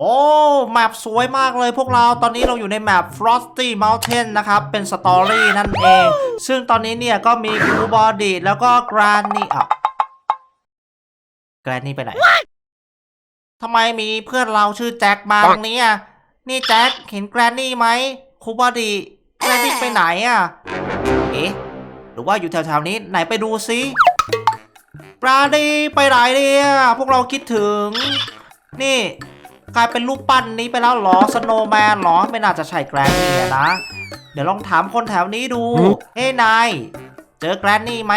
โอ้แมปสวยมากเลยพวกเราตอนนี้เราอยู่ในแมป Frosty Mountain นะครับ เป็นสตอรี่นั่นเอง ซึ่งตอนนี้เนี่ยก็มีคูบอดีแล้วก็กรานนี่อะแกรนนี่ไปไหนทำไมมีเพื่อนเราชื่อแจ็คมาตรงนี้อะนี่แจ็คเห็นแกรนนี่ไหมคูบอดีแกรนนี่ไปไหนอะเอ๊ะหรือว่าอยู่แถวๆนี้ไหนไปดูซิปราดีไปไหนเนี่ยพวกเราคิดถึง นี่ กลายเป็นรูปปั้นนี้ไปแล้วเหรอสโนว์แมนเหรอไม่น่าจะใช่แกรนนี่อะนะ เดี๋ยวลองถามคนแถวนี้ดู เฮ้ยนายเจอแกรนนี่ไหม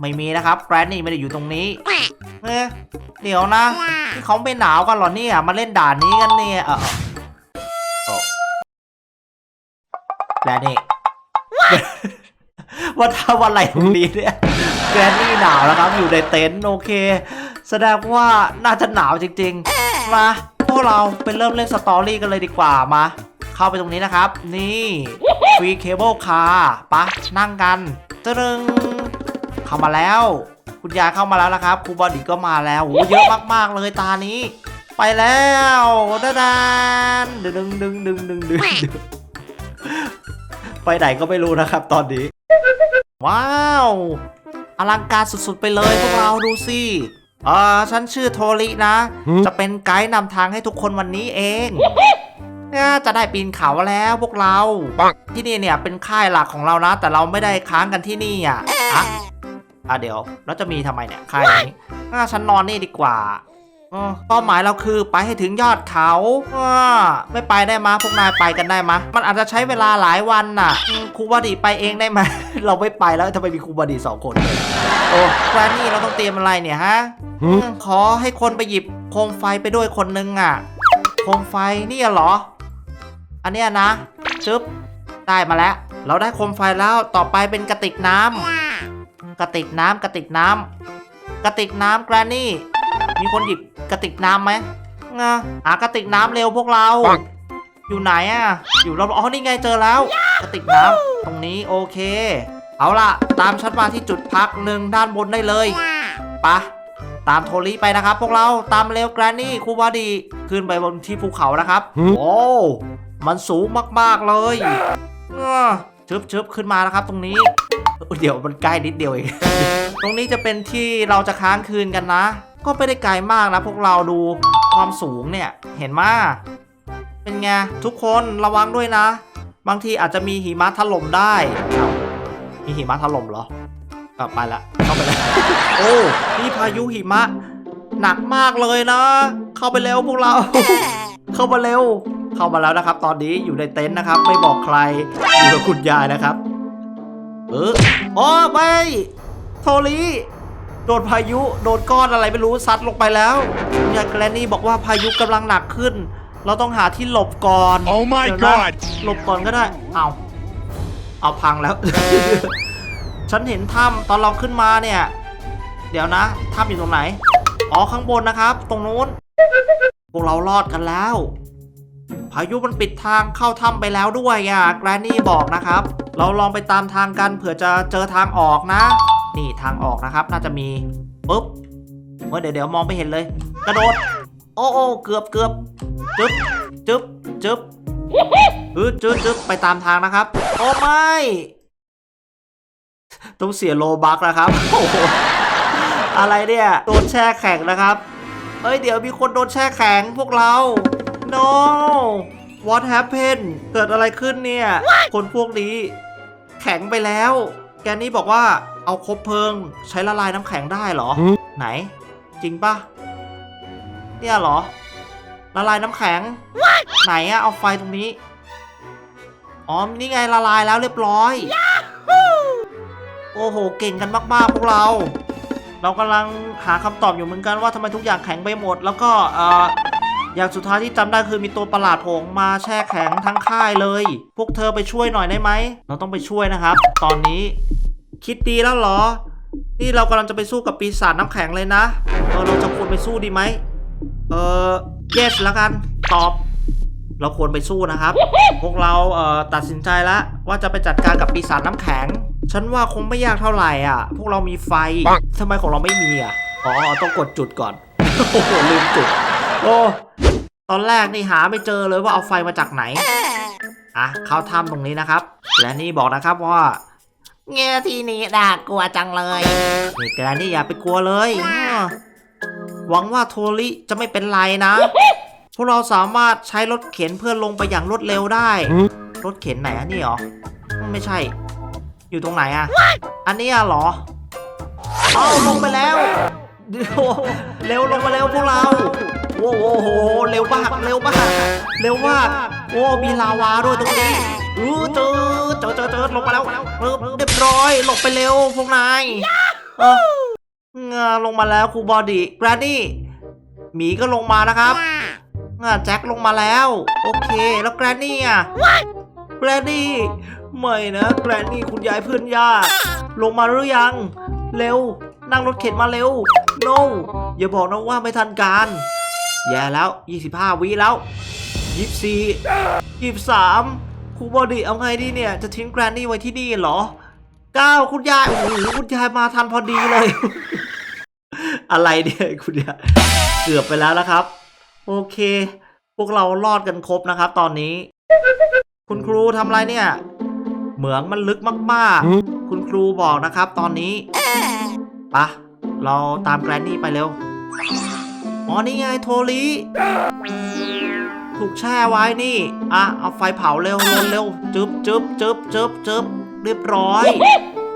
ไม่มีนะครับแกรนนี่ไม่ได้อยู่ตรงนี้เอ๊ะเดี๋ยวนะที่เขาไม่หนาวกันเหรอเนี่ยมาเล่นด่านนี้กันเนี่ยเออเออแกรนนี่ว่าทำอะไรตรงนี้เนี่ยแกรนนี่หนาวแล้วครับอยู่ในเต็นท์โอเค แสดงว่าน่าจะหนาวจริง ๆ มาพวกเราไปเริ่มเล่นสตอรี่กันเลยดีกว่ามา เข้าไปตรงนี้นะครับ นี่ฟรีเคเบิลคาร์ปะนั่งกันตะรึงเข้ามาแล้ว คุณยายเข้ามาแล้วนะครับครูบอดี้ก็มาแล้วโหเยอะมากๆเลยตานี้ ไปแล้วดาดานดึงดึงดึงดึงดึงดึงไปไหนก็ไม่รู้นะครับตอนนี้ ว้าว อลังการสุดๆไปเลยพวกเราดูสิ เออฉันชื่อโทรินะจะเป็นไกด์นำทางให้ทุกคนวันนี้เองเนี่ยจะได้ปีนเขาแล้วพวกเราที่นี่เนี่ยเป็นค่ายหลักของเรานะ แต่เราไม่ได้ค้างกันที่นี่อะอะอะเดี๋ยวแล้วจะมีทำไมเนี่ยค่ายนี้อะฉันนอนนี่ดีกว่าเออเป้าหมายเราคือไปให้ถึงยอดเขาอ่าไม่ไปได้มะพวกนายไปกันได้มะมันอาจจะใช้เวลาหลายวันน่ะอืมครูบดีไปเองได้ไหม เราไม่ไปแล้วทำไมมีครูบดีสองคนเลย โอ้แกรนนี่เราต้องเตรียมอะไรเนี่ยฮะอืมขอให้คนไปหยิบโคมไฟไปด้วยคนนึงอะ โคมไฟนี่เหรอ อันเนี้ยนะจึ๊บได้มาแล้ว เราได้โคมไฟแล้วต่อไปเป็นกระติกน้ำกระติกน้ำกระติกน้ำกระติกน้ำแกรนนี่ มีคนหยิบกระติกน้ำไหมงะหากระติกน้ำเร็วพวกเราอยู่ไหนอะ อยู่รอบๆอ๋อนี่ไงเจอแล้ว กระติกน้ำตรงนี้โอเค เอาล่ะ ตามฉันมาที่จุดพักหนึ่งด้านบนได้เลยไปะตามโทริไปนะครับ พวกเราตามเร็วแกรนนี่คูบอดีขึ้นไปบนที่ภูเขานะครับ โอ้มันสูงมากๆเลยอ้อชึบชึบขึ้นมานะครับ ตรงนี้ เดี๋ยวมันใกล้นิดเดียวเอง ตรงนี้จะเป็นที่เราจะค้างคืนกันนะ ก็ไม่ได้ไกลมากนะ พวกเราดูความสูงเนี่ย เห็นมาเป็นไงทุกคนระวังด้วยนะ บางทีอาจจะมีหิมะถล่มได้อ้าว มีหิมะถล่มเหรอกลับไปละเข้าไปแล้วโอ้นี่พายุหิมะ หนักมากเลยนะ เข้าไปเร็วพวกเรา เข้ามาเร็ว เข้ามาแล้วนะครับ ตอนนี้อยู่ในเต็นท์นะครับ ไม่บอกใครอยู่กับคุณยายนะครับ เออโอ้ไม่โทรีโดนพายุโดนก้อนอะไรไม่รู้ซัดลงไปแล้วคุณยายแกรนนี่บอกว่าพายุกำลังหนักขึ้น เราต้องหาที่หลบก่อน Oh my เดี๋ยวนะ god หลบก่อนก็ได้เอา เอาพังแล้ว ฉันเห็นถ้ำตอนเราขึ้นมาเนี่ย เดี๋ยวนะถ้ำอยู่ตรงไหน อ๋อข้างบนนะครับ ตรงนู้น พวกเรารอดกันแล้ว พายุมันปิดทางเข้าถ้ำไปแล้วด้วยอะแกรนนี่บอกนะครับ เราลองไปตามทางกันเผื่อจะเจอทางออกนะ นี่ทางออกนะครับ น่าจะมีปุ๊บเมื่อเดี๋ยวเดี๋ยวมองไม่เห็นเลย กระโดด โอ้โอ้เกือบเกือบจึ๊บจึ๊บจึ๊บอืดจึ๊บจึ๊บ ไปตามทางนะครับ โอ้ไม่ ต้องเสียโลบักนะครับ โอ้โห อะไรเนี่ย โดนแช่แข็งนะครับเอ้ย เดี๋ยวมีคนโดนแช่แข็งพวกเรา no what happened เกิดอะไรขึ้นเนี่ย คนพวกนี้ แข็งไปแล้ว แกนี่บอกว่าเอาคบเพลิง ใช้ละลายน้ำแข็งได้เหรอ ไหน จริงปะเนี่ยเหรอละลายน้ำแข็ง ไหนอะเอาไฟตรงนี้ อ๋อ นี่ไงละลายแล้วเรียบร้อย โอ้โห เก่งกันมากๆพวกเรา เรากำลังหาคำตอบอยู่เหมือนกันว่าทำไมทุกอย่างแข็งไปหมด แล้วก็เอ่ออย่างสุดท้ายที่จำได้คือมีตัวประหลาดโผล่มาแช่แข็งทั้งค่ายเลย พวกเธอไปช่วยหน่อยได้ไหม เราต้องไปช่วยนะครับ ตอนนี้คิดดีแล้วเหรอ นี่เรากำลังจะไปสู้กับปีศาจน้ำแข็งเลยนะ เออเราจะควรไปสู้ดีไหม เออ yes แล้วกัน ตอบ เราควรไปสู้นะครับ พวกเราเอ่อตัดสินใจแล้วว่าจะไปจัดการกับปีศาจน้ำแข็ง ฉันว่าคงไม่ยากเท่าไหร่อะ พวกเรามีไฟทำไมของเราไม่มีอะ อ๋อ ต้องกดจุดก่อน โอ้โหลืมจุด โอ้ตอนแรกนี่หาไม่เจอเลยว่าเอาไฟมาจากไหน อะ เข้าถ้ำตรงนี้นะครับ และนี่บอกนะครับว่าเงี้ยทีนี้น่ากลัวจังเลยนี่แกนี่อย่าไปกลัวเลย หวังว่าโทริจะไม่เป็นไรนะ พวกเราสามารถใช้รถเข็นเพื่อลงไปอย่างรวดเร็วได้ รถเข็นไหนอันนี้เหรอ ไม่ใช่ อยู่ตรงไหนอะอันนี้อะเหรอเอาลงไปแล้วเดี๋ยวเร็วลงมาเร็วพวกเราโอ้โหโห เร็วมาก เร็วมาก เร็วมาก โอ้ มีลาวาด้วยตรงนี้อู้เจอเจอเจอเจอลงมาแล้วเริ่มเรียบร้อยหลบไปเร็วพวกนายเอองาลงมาแล้วครูบอดี้แกรนนี่หมีก็ลงมานะครับ งาแจ็คลงมาแล้ว โอเค แล้วแกรนนี่อะแกรนนี่ไม่นะแกรนนี่คุณยายเพื่อนยากลงมาหรือยัง เร็ว นั่งรถเข็นมาเร็ว no อย่าบอกนะว่าไม่ทันการ แย่แล้ว 25 วิแล้ว24 23ครูบอดี้เอาไงดีเนี่ย จะทิ้งแกรนนี่ไว้ที่นี่เหรอ9คุณยาย โอ้โหคุณยายมาทันพอดีเลย อะไรเนี่ย คุณยาย เกือบไปแล้วนะครับ โอเค พวกเรารอดกันครบนะครับ ตอนนี้ คุณครูทำอะไรเนี่ย เหมืองมันลึกมากๆ คุณครูบอกนะครับ ตอนนี้ปะเราตามแกรนนี่ไปเร็ว อ๋อนี่ไงโทริถูกแช่ไว้นี่ อะ เอาไฟเผาเร็วเร็วเร็วจึ๊บจึ๊บจึ๊บจึ๊บจึ๊บเรียบร้อย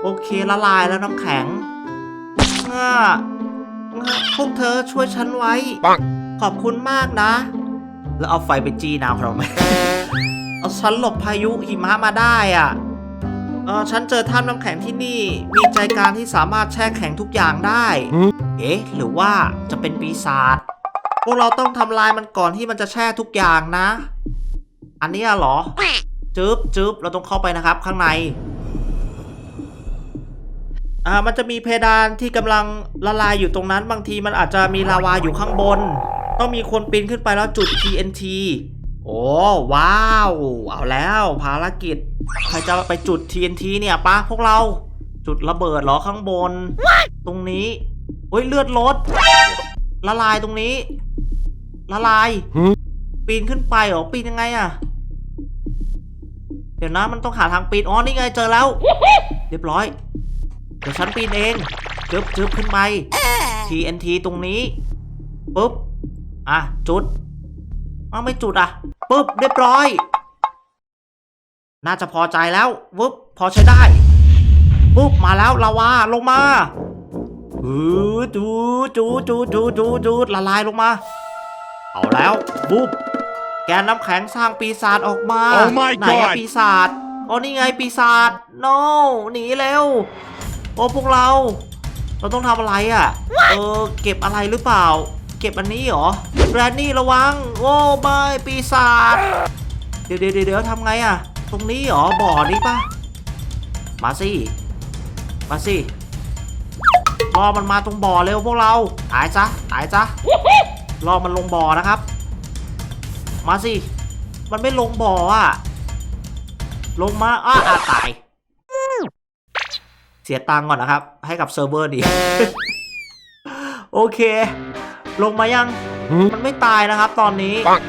โอเคละลายแล้วน้ำแข็งง่าง่าพวกเธอช่วยฉันไว้ ขอบคุณมากนะ แล้วเอาไฟไปจี้นาวเราไหมเอาฉันหลบพายุหิมะมาได้อะเออฉันเจอถ้ำน้ำแข็งที่นี่ มีใจกลารที่สามารถแช่แข็งทุกอย่างได้ เอ๊ะ หรือว่าจะเป็นปีศาจพวกเราต้องทำลายมันก่อนที่มันจะแช่ทุกอย่างนะ อันนี้เหรอจึ๊บจึ๊บเราต้องเข้าไปนะครับข้างใน อ่า มันจะมีเพดานที่กำลังละลายอยู่ตรงนั้น บางทีมันอาจจะมีลาวาอยู่ข้างบน ต้องมีคนปีนขึ้นไปแล้วจุด TNT โอ้ว้าว เอาแล้วภารกิจ ใครจะไปจุด TNT เนี่ยปะพวกเรา จุดระเบิดเหรอข้างบน ตรงนี้โอ้ยเลือดลดละลายตรงนี้ ละลาย ปีนขึ้นไปเหรอปีนยังไงอะเดี๋ยวนะมันต้องหาทางปีนอ๋อนี่ไงเจอแล้ว เรียบร้อย เดี๋ยวฉันปีนเองจึ๊บจึ๊บขึ้นไป TNT ตรงนี้ปุ๊บ อะ จุดอ้าวไม่จุดอะปุ๊บเรียบร้อย น่าจะพอใจแล้ววึบพอใช้ได้ปุ๊บมาแล้วลาวาลงมาอือจูจูจูจูจูจูละลายลงมา เอาแล้วปุ๊บแกนน้ำแข็งสร้างปีศาจออกมา Oh my ไหนอะ God ปีศาจอ๋อนี่ไงปีศาจ no หนีเร็วโอ้พวกเรา เราต้องทำอะไรอะ่ะ เออเก็บอะไรหรือเปล่า เก็บอันนี้เหรอแกรนนี่ระวัง โอ้ไม่ปีศาจ เดี๋ยวเดี๋ยวเดี๋ยวทำไงอะ ตรงนี้เหรอ บ่อนี้ปะมาสิ มาสิ รอมันมาตรงบ่อเร็วพวกเรา ตายซะ ตายซะ รอมันลงบ่อนะครับ มาสิ มันไม่ลงบ่ออะลงมาอ้าอะตาย เสียตังก่อนนะครับ ให้กับเซิร์ฟเวอร์ดี โอเค ลงมายัง มันไม่ตายนะครับ ตอนนี้ปัง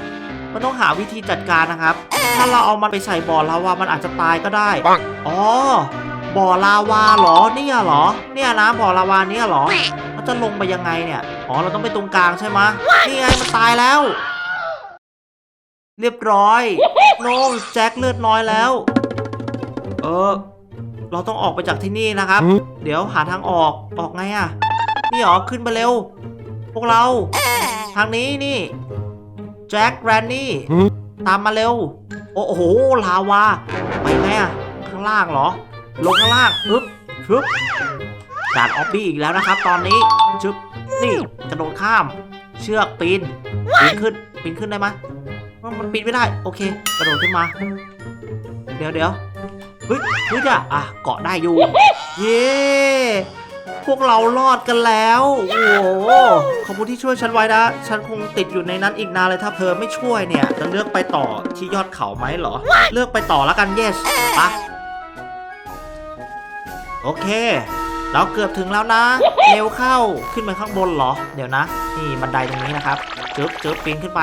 มันต้องหาวิธีจัดการนะครับ ถ้าเราเอามันไปใส่บ่อลาวา มันอาจจะตายก็ได้ปังอ๋อ บ่อลาวาเหรอ เนี่ยเหรอ เนี่ยนะบ่อลาวาเนี่ยเหรอ มันจะลงไปยังไงเนี่ย อ๋อ เราต้องไปตรงกลางใช่ไหมะนี่ไง มันตายแล้ว เรียบร้อย โนแจ็คเลือดน้อยแล้ว เออ เราต้องออกไปจากที่นี่นะครับ เดี๋ยวหาทางออก ออกไงอะ่ะนี่เหรอ ขึ้นไปเร็ว พวกเรา ทางนี้นี่ แจ็คแรนนี่ ตามมาเร็ว โอ้โห ลาวา ไปไงอะข้างล่างเหรอ ลงข้างล่างปึ๊บปึ๊บด่านออบบี้อีกแล้วนะครับ ตอนนี้ชึบนี่กระโดดข้าม เชือกปีนปีนขึ้นปีนขึ้นได้ไหมมันปีนไม่ได้ โอเค กระโดดขึ้นมา เดี๋ยวเดี๋ยวเฮ้ยเฮ้ยอะอะเกาะได้อยู่ เย้ พวกเรารอดกันแล้ว โอ้โหขอบคุณที่ช่วยฉันไว้นะ ฉันคงติดอยู่ในนั้นอีกนานเลยถ้าเธอไม่ช่วยเนี่ยจะเลือกไปต่อที่ยอดเขาไหมเหรอ เลือกไปต่อแล้วกัน yes ปะโอเค เราเกือบถึงแล้วนะ เร็วเข้าขึ้นไปข้างบนเหรอ เดี๋ยวนะ นี่บันไดตรงนี้นะครับจึ๊บจึ๊บปีนขึ้นไป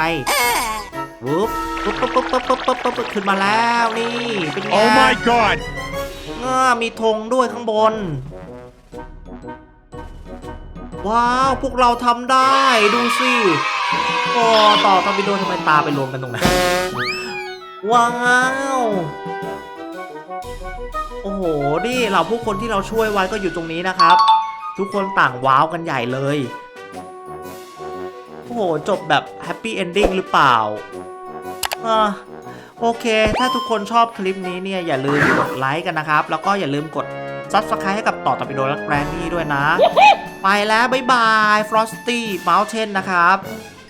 วุ๊บปุ๊บปุ๊บปุ๊บปุ๊บปุ๊บปุ๊บขึ้นมาแล้วนี่เป็นไง Oh my god มีธงด้วยข้างบน ว้าว พวกเราทำได้ดูสิโอ้ต่อตอร์ปิโดทำไมตาไปรวมกันตรงนั้นว้าวโอ้โหนี่เราผู้คนที่เราช่วยไว้ก็อยู่ตรงนี้นะครับ ทุกคนต่างว้าวกันใหญ่เลยโอ้โหจบแบบแฮปปี้เอนดิ้งหรือเปล่าอ่าโอเค ถ้าทุกคนชอบคลิปนี้เนี่ย อย่าลืมกดไลค์กันนะครับ แล้วก็อย่าลืมกด Subscribe ให้กับต่อตอร์ปิโดและแกรนนี่ด้วยนะ ไปแล้ว บ๊ายบายฟรอสตี้เมาเทนนะครับ